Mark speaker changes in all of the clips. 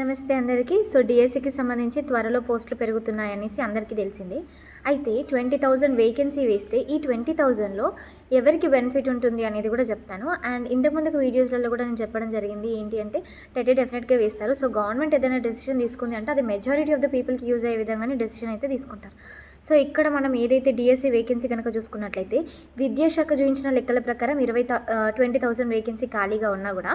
Speaker 1: నమస్తే అందరికీ. సో డిఎస్సికి సంబంధించి త్వరలో పోస్టులు పెరుగుతున్నాయనేసి అందరికీ తెలిసిందే. అయితే ట్వంటీ థౌజండ్ వేకెన్సీ వేస్తే ఈ ట్వంటీ థౌజండ్లో ఎవరికి బెనిఫిట్ ఉంటుంది అనేది కూడా చెప్తాను. అండ్ ఇంతకుముందుకు వీడియోస్లలో కూడా నేను చెప్పడం జరిగింది ఏంటి అంటే టెటే డెఫినెట్గా వేస్తారు. సో గవర్నమెంట్ ఏదైనా డెసిషన్ తీసుకుంది అంటే అది మెజారిటీ ఆఫ్ ద పీపుల్కి యూజ్ అయ్యే విధంగానే డెసిషన్ అయితే తీసుకుంటారు. సో ఇక్కడ మనం ఏదైతే డిఎస్సి వేకెన్సీ కనుక చూసుకున్నట్లయితే విద్యాశాఖ చూపించిన లెక్కల ప్రకారం ఇరవై ట్వంటీ థౌసండ్ వేకెన్సీ ఖాళీగా ఉన్నా కూడా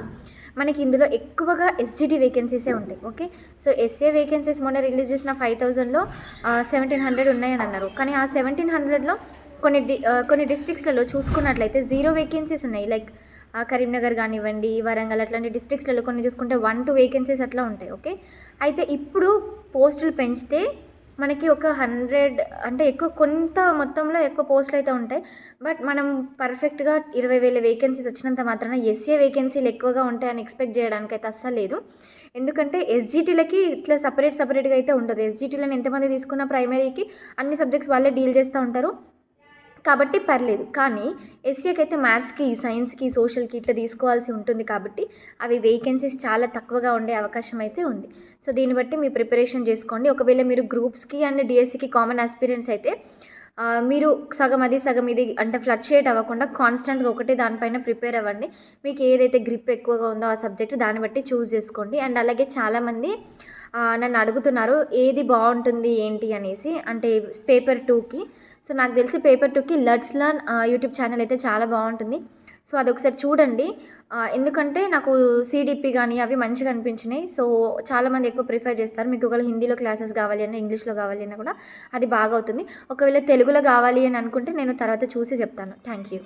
Speaker 1: మనకి ఇందులో ఎక్కువగా ఎస్జిటి వేకెన్సీసే ఉంటాయి ఓకే? సో ఎస్ఏ వేకెన్సీస్ మొన్న రిలీజ్ చేసిన ఫైవ్ థౌజండ్లో సెవెంటీన్ హండ్రెడ్ ఉన్నాయని అన్నారు. కానీ ఆ సెవెంటీన్ హండ్రెడ్లో కొన్ని డి కొన్ని డిస్ట్రిక్ట్స్లలో చూసుకున్నట్లయితే జీరో వేకెన్సీస్ ఉన్నాయి. లైక్ కరీంనగర్ కానివ్వండి వరంగల్ అట్లాంటి డిస్ట్రిక్ట్స్లలో కొన్ని చూసుకుంటే వన్ టూ వేకెన్సీస్ అట్లా ఉంటాయి ఓకే? అయితే ఇప్పుడు పోస్టులు పెంచితే మనకి ఒక హండ్రెడ్ అంటే ఎక్కువ కొంత మొత్తంలో ఎక్కువ పోస్టులు అయితే ఉంటాయి. బట్ మనం పర్ఫెక్ట్గా ఇరవై వేల వేకెన్సీస్ వచ్చినంత మాత్రాన ఎస్ఏ వేకెన్సీలు ఎక్కువగా ఉంటాయని ఎక్స్పెక్ట్ చేయడానికి అయితే అస్సలు లేదు. ఎందుకంటే ఎస్జిటీలకి ఇట్లా సపరేట్ సపరేట్గా అయితే ఉండదు. ఎస్జిటీలను ఎంతమంది తీసుకున్న ప్రైమరీకి అన్ని సబ్జెక్ట్స్ వాళ్ళే డీల్ చేస్తూ ఉంటారు. కాబట్టి పర్లేదు. కానీ ఎస్సీకి అయితే మ్యాథ్స్కి సైన్స్కి సోషల్కి ఇట్లా తీసుకోవాల్సి ఉంటుంది కాబట్టి అవి వేకెన్సీస్ చాలా తక్కువగా ఉండే అవకాశం అయితే ఉంది. సో దీన్ని బట్టి మీ ప్రిపరేషన్ చేసుకోండి. ఒకవేళ మీరు గ్రూప్స్కి అండ్ డిఎస్సికి కామన్ ఎక్స్పీరియన్స్ అయితే మీరు సగం అది సగం ఇది అంటే ఫ్లక్చుయేట్ అవ్వకుండా కాన్స్టెంట్గా ఒకటే దానిపైన ప్రిపేర్ అవ్వండి. మీకు ఏదైతే గ్రిప్ ఎక్కువగా ఉందో ఆ సబ్జెక్ట్ దాన్ని బట్టి చూస్ చేసుకోండి. అండ్ అలాగే చాలామంది నన్ను అడుగుతున్నారు ఏది బాగుంటుంది ఏంటి అనేసి అంటే పేపర్ టూకి సో నాకు తెలిసి పేపర్ టూకి లెట్స్ లర్న్ యూట్యూబ్ ఛానల్ అయితే చాలా బాగుంటుంది. సో అది ఒకసారి చూడండి ఎందుకంటే నాకు సిడిపి కానీ అవి మంచిగా అనిపించినాయి. సో చాలామంది ఎక్కువ ప్రిఫర్ చేస్తారు. మీకు ఒకవేళ హిందీలో క్లాసెస్ కావాలి అన్నా ఇంగ్లీష్లో కావాలి అన్నా కూడా అది బాగా అవుతుంది. ఒకవేళ తెలుగులో కావాలి అని అనుకుంటే నేను తర్వాత చూసి చెప్తాను. Thank you.